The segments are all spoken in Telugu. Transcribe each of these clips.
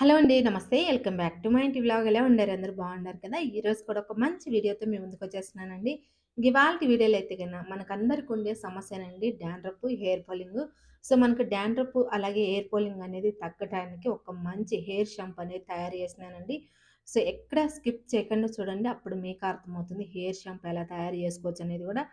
హలో అండి. నమస్తే. వెల్కమ్ బ్యాక్ టు మై ఇంటి బ్లాగ్ ఎలా ఉండారు? అందరూ బాగున్నారు కదా! ఈరోజు కూడా ఒక మంచి వీడియోతో మీ ముందుకొచ్చేస్తున్నానండి. ఇవాళ వీడియోలు అయితే కన్నా మనకందరికి ఉండే సమస్యనండి డాండ్రప్ హెయిర్ ఫాలింగ్. సో, మనకు డాండ్రప్ అలాగే హెయిర్ ఫాలింగ్ అనేది తగ్గటానికి ఒక మంచి హెయిర్ షాంపూ అనేది తయారు చేసినానండి. సో, ఎక్కడ స్కిప్ చేయకుండా చూడండి. అప్పుడు మీకు అర్థమవుతుంది హెయిర్ షాంపూ ఎలా తయారు చేసుకోవచ్చు అనేది కూడా.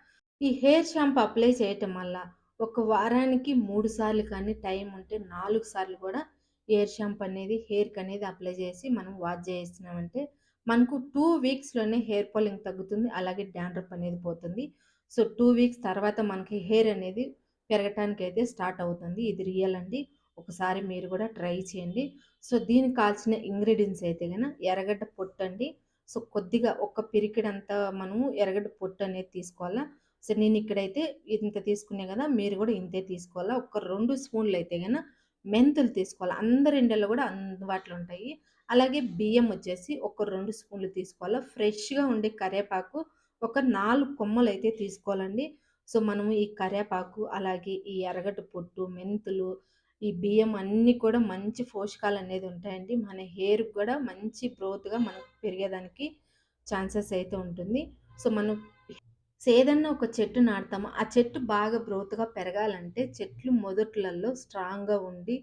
ఈ హెయిర్ షాంపూ అప్లై చేయటం వల్ల ఒక వారానికి మూడు సార్లు కానీ టైం ఉంటే నాలుగు సార్లు కూడా హెయిర్ షాంపూ అనేది హెయిర్‌కి అనేది అప్లై చేసి మనం వాష్ చేసినామంటే మనకు టూ వీక్స్‌లోనే హెయిర్ ఫాలింగ్ తగ్గుతుంది. అలాగే డాండ్రప్ అనేది పోతుంది. సో, టూ వీక్స్ తర్వాత మనకి హెయిర్ అనేది పెరగటానికి అయితే స్టార్ట్ అవుతుంది. ఇది రియల్ అండి. ఒకసారి మీరు కూడా ట్రై చేయండి. సో, దీనికి కావాల్సిన ఇంగ్రీడియంట్స్ అయితే కనుక ఎర్రగడ్డ పొట్టండి. సో, కొద్దిగా ఒక పిరికిడంతా మనము ఎర్రగడ్డ పొట్టు అనేది తీసుకోవాలా. సో, నేను ఇక్కడైతే ఇంత తీసుకునే కదా! మీరు కూడా ఇంతే తీసుకోవాలా. ఒక రెండు స్పూన్‌లు అయితే కనుక మెంతులు తీసుకోవాలి. అందరి ఇండ్లల్లో కూడా అందుబాటులో ఉంటాయి. అలాగే బియ్యం వచ్చేసి ఒక రెండు స్పూన్‌లు తీసుకోవాలా. ఫ్రెష్‌గా ఉండే కరివేపాకు ఒక నాలుగు కొమ్మలు అయితే తీసుకోవాలండి. సో, మనము ఈ కరివేపాకు అలాగే ఈ ఎరగటి పొట్టు, మెంతులు, ఈ బియ్యం అన్నీ కూడా మంచి పోషకాలు అనేది ఉంటాయండి. మన హెయిర్ కూడా మంచి గ్రోత్‌గా మనకు పెరిగేదానికి ఛాన్సెస్ అయితే ఉంటుంది. సో, మనం సో, ఏదన్నా ఒక చెట్టు నాటుతాము. ఆ చెట్టు బాగా బ్రోత్గా పెరగాలంటే చెట్లు మొదట్లలో స్ట్రాంగ్‌గా ఉండి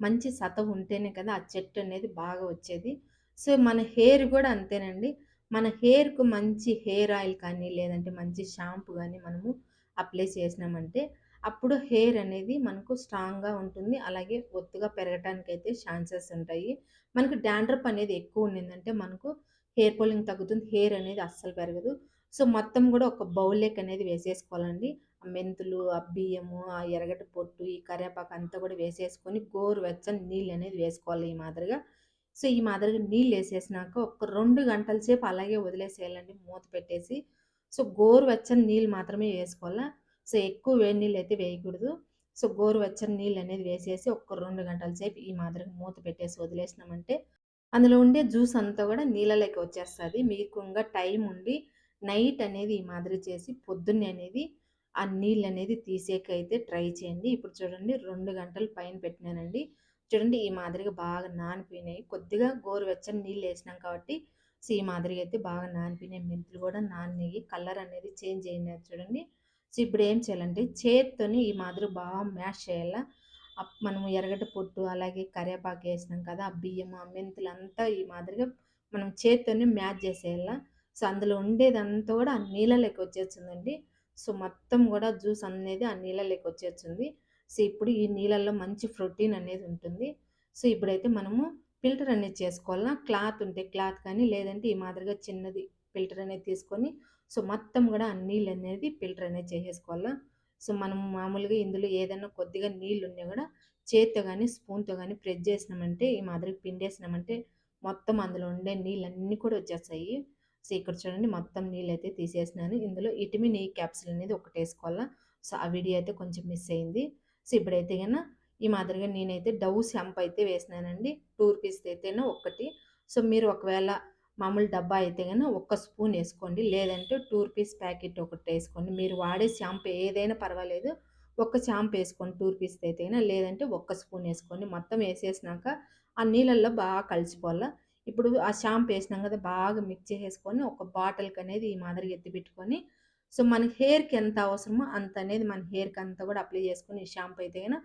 మంచి సతవ ఉంటేనే కదా! ఆ చెట్టు అనేది బాగా వచ్చేది. సో, మన హెయిర్ కూడా అంతేనండి. మన హెయిర్‌కు మంచి హెయిర్ ఆయిల్ కానీ, లేదంటే మంచి షాంపూ కానీ మనము అప్లై చేసినామంటే అప్పుడు హెయిర్ అనేది మనకు స్ట్రాంగ్‌గా ఉంటుంది. అలాగే ఒత్తుగా పెరగటానికైతే ఛాన్సెస్ ఉంటాయి. మనకు డాండ్రప్ అనేది ఎక్కువ ఉండిందంటే మనకు హెయిర్ పోలింగ్ తగ్గుతుంది. హెయిర్ అనేది అస్సలు పెరగదు. సో, మొత్తం కూడా ఒక బౌల్‌లోకి అనేది వేసేసుకోవాలండి. ఆ మెంతులు, ఆ బియ్యము, ఆ ఎరగటి పొట్టు, ఈ కరివేపాకు అంతా కూడా వేసేసుకొని గోరువెచ్చని నీళ్ళు అనేది వేసుకోవాలి ఈ మాదిరిగా. సో, ఈ మాదిరిగా నీళ్ళు వేసేసినాక ఒక రెండు గంటల సేపు అలాగే వదిలేసేయాలండి మూత పెట్టేసి. సో, గోరువెచ్చని నీళ్ళు మాత్రమే వేసుకోవాలా. సో, ఎక్కువ వేడి నీళ్ళు అయితే వేయకూడదు. సో, గోరువెచ్చని నీళ్ళనేది వేసేసి ఒక రెండు గంటల సేపు ఈ మాదిరిగా మూత పెట్టేసి వదిలేసినామంటే అందులో ఉండే జ్యూస్ అంతా కూడా నీళ్ళలోకి వచ్చేస్తుంది మీకు ఇంకా టైం ఉండి నైట్ అనేది ఈ మాదిరి చేసి పొద్దున్నే అనేది ఆ నీళ్ళు అనేది తీసేకైతే ట్రై చేయండి. ఇప్పుడు చూడండి రెండు గంటలు పైన పెట్టినానండి. చూడండి ఈ మాదిరిగా బాగా నానిపోయినాయి. కొద్దిగా గోరువెచ్చని నీళ్ళు వేసినాం కాబట్టి సో, ఈ మాదిరిగా అయితే బాగా నానిపోయినాయి. మెంతులు కూడా నానినాయి. కలర్ అనేది చేంజ్ అయినాయి చూడండి. సో, ఇప్పుడు ఏం చేయాలంటే చేత్తోని ఈ మాదిరి బాగా మ్యాష్ చేయాలా. మనం మనము ఎర్రగడ్డ పొట్టు అలాగే కరివేపాకు వేసినాం కదా! ఆ బియ్యము, ఆ మెంతులు అంతా ఈ మాదిరిగా మనం చేత్తోని మ్యాచ్ చేసేయాలా సో, అందులో ఉండేదంతా కూడా ఆ నీళ్ళలోకి వచ్చేస్తుందండి. సో, మొత్తం కూడా జ్యూస్ అనేది ఆ నీళ్ళలోకి వచ్చేస్తుంది. సో, ఇప్పుడు ఈ నీళ్ళల్లో మంచి ప్రోటీన్ అనేది ఉంటుంది. సో, ఇప్పుడైతే మనము ఫిల్టర్ అనేది చేసుకోవాలా. క్లాత్ ఉంటే క్లాత్ కానీ లేదంటే ఈ మాదిరిగా చిన్నది ఫిల్టర్ అనేది తీసుకొని సో, మొత్తం కూడా ఆ నీళ్ళు అనేది ఫిల్టర్ అనేది చేసేసుకోవాలా. సో, మనం మామూలుగా ఇందులో ఏదైనా కొద్దిగా నీళ్ళు ఉన్నా కూడా చేత్తో కానీ స్పూన్‌తో కానీ ప్రెస్ చేసినామంటే ఈ మాదిరిగా పిండేసినామంటే మొత్తం అందులో ఉండే నీళ్ళన్నీ కూడా వచ్చేస్తాయి. సో, ఇక్కడ చూడండి మొత్తం నీళ్ళైతే తీసేసినాను. ఇందులో విటమిన్ ఈ క్యాప్సిల్ అనేది ఒకటి వేసుకోవాలా సో, ఆ వీడియో అయితే కొంచెం మిస్ అయింది. సో, ఇప్పుడైతే కన్నా ఈ మాదిరిగా నేనైతే డవ్ షంప్ అయితే వేసినానండి. టూ రూపీస్ అయితేనే ఒక్కటి. సో, మీరు ఒకవేళ మామూలు డబ్బా అయితే కన్నా ఒక్క స్పూన్ వేసుకోండి లేదంటే టూ రూపీస్ ప్యాకెట్ ఒకటి వేసుకోండి మీరు వాడే షాంపూ ఏదైనా పర్వాలేదు. ఒక్క షాంపూ వేసుకోండి టూ రూపీస్ అయితే గన లేదంటే ఒక్క స్పూన్ వేసుకోండి మొత్తం వేసేసినాక ఆ నీళ్ళల్లో బాగా కలిసిపోవాలా. ఇప్పుడు ఆ షాంపూ వేసినాం కదా! బాగా మిక్స్ చేసేసుకొని ఒక బాటిల్కి అనేది ఈ మాదిరిగా ఎత్తిపెట్టుకొని సో, మన హెయిర్‌కి ఎంత అవసరమో అంత అనేది మన హెయిర్‌కి అంతా కూడా అప్లై చేసుకుని ఈ షాంపూ అయితే గన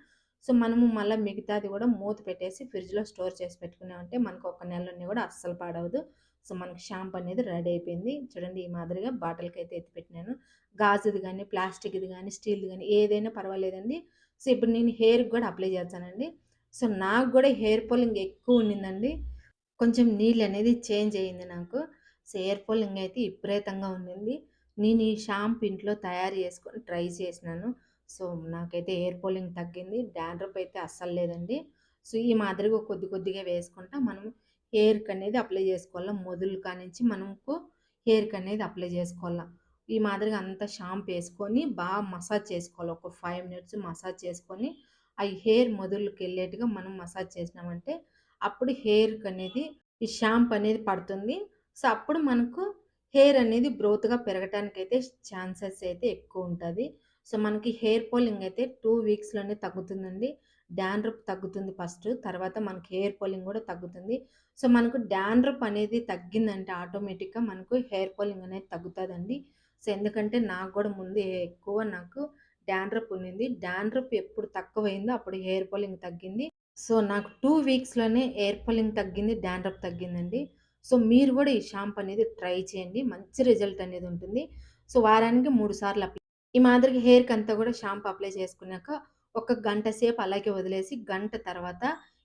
సో, మనము మళ్ళీ మిగతాది కూడా మూత పెట్టేసి ఫ్రిడ్జ్‌లో స్టోర్ చేసి పెట్టుకున్నామంటే మనకు ఒక నెలలోనే కూడా అస్సలు పాడవదు. సో, మనకి షాంపూ అనేది రెడీ అయిపోయింది. చూడండి ఈ మాదిరిగా బాటిల్కి అయితే ఎత్తిపెట్టినాను. గాజుది కానీ ప్లాస్టిక్‌ది కానీ స్టీల్‌ది కానీ ఏదైనా పర్వాలేదండి. సో, ఇప్పుడు నేను హెయిర్‌కి కూడా అప్లై చేస్తానండి. సో, నాకు కూడా హెయిర్ పోలింగ్ ఎక్కువ ఉండిందండి. కొంచెం నీళ్ళు అనేది చేంజ్ అయింది నాకు. సో, హెయిర్ పోలింగ్ అయితే విపరీతంగా ఉండింది. నేను ఈ షాంపూ ఇంట్లో తయారు చేసుకొని ట్రై చేసినాను. సో, నాకైతే హెయిర్ పోలింగ్ తగ్గింది. డాండ్రప్ అయితే అస్సలు లేదండి. సో, ఈ మాదిరిగా కొద్ది కొద్దిగా వేసుకుంటా మనం హెయిర్కి అనేది అప్లై చేసుకోవాలా. మొదలు కానించి మనకు హెయిర్కి అనేది అప్లై చేసుకోవాలా. ఈ మాదిరిగా అంతా షాంపూ వేసుకొని బాగా మసాజ్ చేసుకోవాలి. ఒక ఫైవ్ మినిట్స్ మసాజ్ చేసుకొని ఆ హెయిర్ మొదులుకెళ్ళేట్టుగా మనం మసాజ్ చేసినామంటే అప్పుడు హెయిర్కి అనేది ఈ షాంపూ అనేది పడుతుంది. సో, అప్పుడు మనకు హెయిర్ అనేది గ్రోత్‌గా అయితే ఛాన్సెస్ అయితే ఎక్కువ ఉంటుంది సో, మనకి హెయిర్ పోలింగ్ అయితే టూ వీక్స్‌లోనే తగ్గుతుందండి. డాండ్రప్ తగ్గుతుంది ఫస్ట్. తర్వాత మనకి హెయిర్ పోలింగ్ కూడా తగ్గుతుంది. సో, మనకు డాండ్రప్ అనేది తగ్గిందంటే ఆటోమేటిక్‌గా మనకు హెయిర్ పోలింగ్ అనేది తగ్గుతుందండి సో, ఎందుకంటే నాకు కూడా ముందు ఎక్కువ నాకు డాండ్రప్ ఉండింది. డాండ్రప్ ఎప్పుడు తక్కువైందో అప్పుడు హెయిర్ పోలింగ్ తగ్గింది. సో, నాకు 2 వీక్స్‌లోనే హెయిర్ ఫాలింగ్ తగ్గింది. డాండ్రఫ్ తగ్గిందండి. సో, మీరు గూడా ఈ షాంపూ అనేది ట్రై చేయండి. మంచి రిజల్ట్ అనేది ఉంటుంది. సో, వారానికి 3 సార్లు అప్లై ఈ మాదిరిగా హెయిర్‌కంతా గూడా షాంపూ అప్లై చేసుకున్నాక ఒక గంట సేపు అలాగే వదిలేసి గంట తర్వాత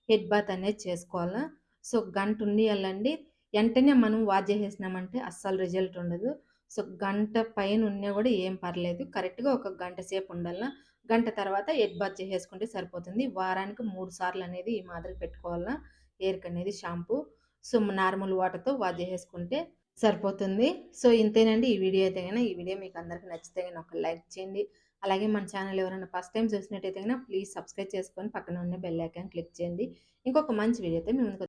హెడ్ బాత్ అనేది చేసుకోవాలా. సో, గంట ఉన్నియాలండి. ఎంటనే మనం వాష్ చేసేసినామంటే అస్సలు రిజల్ట్ ఉండదు. సో, గంట పైన ఉన్నా కూడా ఏం పర్లేదు. కరెక్ట్‌గా ఒక గంట సేపు ఉండాల. గంట తర్వాత హెడ్ బాత్ చేసేసుకుంటే సరిపోతుంది. వారానికి మూడు సార్లు అనేది ఈ మాదిరిగా పెట్టుకోవాలా అనేది షాంపూ. సో, నార్మల్ వాటర్‌తో వాష్ చేసేసుకుంటే సరిపోతుంది. సో, ఇంతేనండి ఈ వీడియో అయితే గన. ఈ వీడియో మీకు అందరికి నచ్చితే గన ఒక లైక్ చేయండి. అలాగే మన ఛానల్ ఎవరైనా ఫస్ట్ టైం చూసినట్టయితే గన ప్లీజ్ సబ్స్క్రైబ్ చేసుకొని పక్కన ఉన్న బెల్ ఐకాన్ క్లిక్ చేయండి. ఇంకొక మంచి వీడియో అయితే మేము